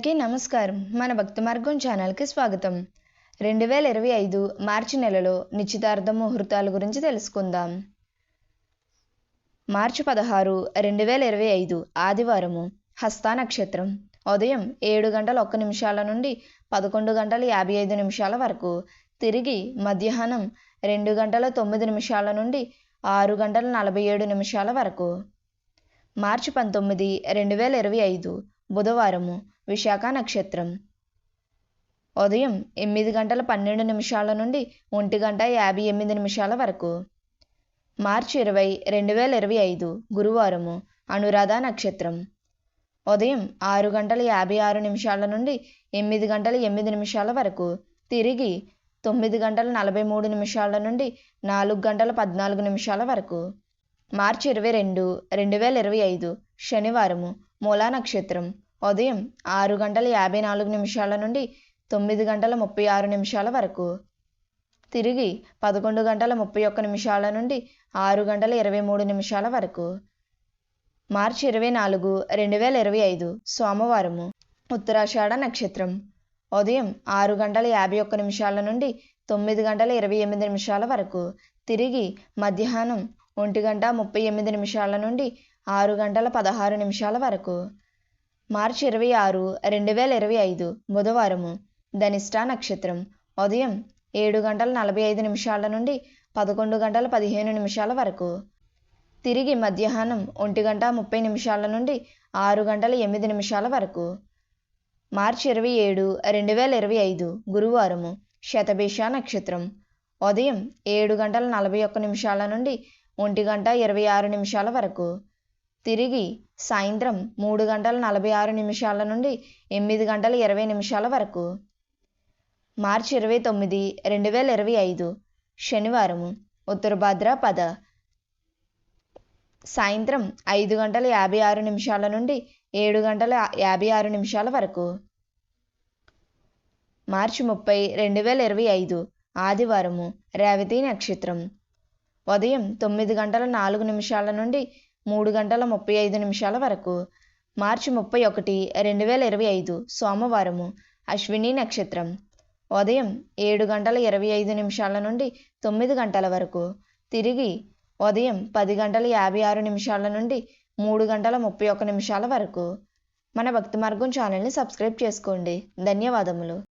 అందరికీ నమస్కారం. మన భక్తి మార్గం ఛానల్కి స్వాగతం. రెండు వేల ఇరవై ఐదు మార్చి నెలలో నిశ్చితార్థ ముహూర్తాల గురించి తెలుసుకుందాం. మార్చి పదహారు రెండు వేల ఇరవై ఐదు ఆదివారము హస్తా నక్షత్రం. ఉదయం ఏడు గంటల ఒక్క నిమిషాల నుండి పదకొండు గంటల యాభై ఐదు నిమిషాల వరకు. తిరిగి మధ్యాహ్నం రెండు గంటల తొమ్మిది నిమిషాల నుండి ఆరు గంటల నలభై ఏడు నిమిషాల వరకు. మార్చి పంతొమ్మిది రెండు వేల ఇరవై ఐదు బుధవారము విశాఖ నక్షత్రం. ఉదయం ఎనిమిది గంటల పన్నెండు నిమిషాల నుండి ఒంటి గంట యాభై ఎనిమిది నిమిషాల వరకు. మార్చి ఇరవై రెండు వేల ఇరవై ఐదు గురువారము అనురాధ నక్షత్రం. ఉదయం ఆరు గంటల యాభై ఆరు నిమిషాల నుండి ఎనిమిది గంటల ఎనిమిది నిమిషాల వరకు. తిరిగి తొమ్మిది గంటల నలభై మూడు నిమిషాల నుండి నాలుగు గంటల పద్నాలుగు నిమిషాల వరకు. మార్చి ఇరవై రెండు రెండు వేల ఇరవై ఐదు శనివారము మూలా నక్షత్రం. ఉదయం ఆరు గంటల యాభై నాలుగు నిమిషాల నుండి తొమ్మిది గంటల ముప్పై ఆరు నిమిషాల వరకు. తిరిగి పదకొండు గంటల ముప్పై ఒక్క నిమిషాల నుండి ఆరు గంటల ఇరవై మూడు నిమిషాల వరకు. మార్చి ఇరవై నాలుగు రెండు వేల ఇరవై ఐదు సోమవారము. ఉత్తరాషాఢ నక్షత్రం. ఉదయం ఆరు గంటల యాభై ఒక్క నిమిషాల నుండి తొమ్మిది గంటల ఇరవై ఎనిమిది నిమిషాల వరకు. తిరిగి మధ్యాహ్నం ఒంటి గంట ముప్పై ఎనిమిది నిమిషాల నుండి ఆరు గంటల పదహారు నిమిషాల వరకు. మార్చి ఇరవై ఆరు రెండు వేల ఇరవై ఐదు బుధవారము. ధనిష్టా నక్షత్రం. ఉదయం ఏడు గంటల నలభై ఐదు నిమిషాల నుండి పదకొండు గంటల పదిహేను నిమిషాల వరకు. తిరిగి మధ్యాహ్నం ఒంటి గంట ముప్పై నిమిషాల నుండి ఆరు గంటల ఎనిమిది నిమిషాల వరకు. మార్చి ఇరవై ఏడు రెండు వేల ఇరవై ఐదు గురువారము. శతభిష నక్షత్రం. ఉదయం ఏడు గంటల నలభై ఒక్క నిమిషాల నుండి ఒంటి గంట ఇరవై ఆరు నిమిషాల వరకు. తిరిగి సాయంత్రం మూడు గంటల నలభై ఆరు నిమిషాల నుండి ఎనిమిది గంటల ఇరవై నిమిషాల వరకు. మార్చి ఇరవై తొమ్మిది రెండు వేల ఇరవై ఐదు శనివారము ఉత్తరభాద్ర పద. సాయంత్రం ఐదు గంటల యాభై ఆరు నిమిషాల నుండి ఏడు గంటల యాభై ఆరు నిమిషాల వరకు. మార్చి ముప్పై రెండు వేల ఇరవై ఐదు ఆదివారము రేవతి నక్షత్రం. ఉదయం తొమ్మిది గంటల నాలుగు నిమిషాల నుండి మూడు గంటల ముప్పై ఐదు నిమిషాల వరకు. మార్చి ముప్పై ఒకటి రెండు వేల ఇరవై ఐదు సోమవారము అశ్విని నక్షత్రం. ఉదయం ఏడు గంటల ఇరవై ఐదు నిమిషాల నుండి తొమ్మిది గంటల వరకు. తిరిగి ఉదయం పది గంటల యాభై ఆరు నిమిషాల నుండి మూడు గంటల ముప్పై ఒక్క నిమిషాల వరకు. మన భక్తి మార్గం ఛానల్ని సబ్స్క్రైబ్ చేసుకోండి. ధన్యవాదములు.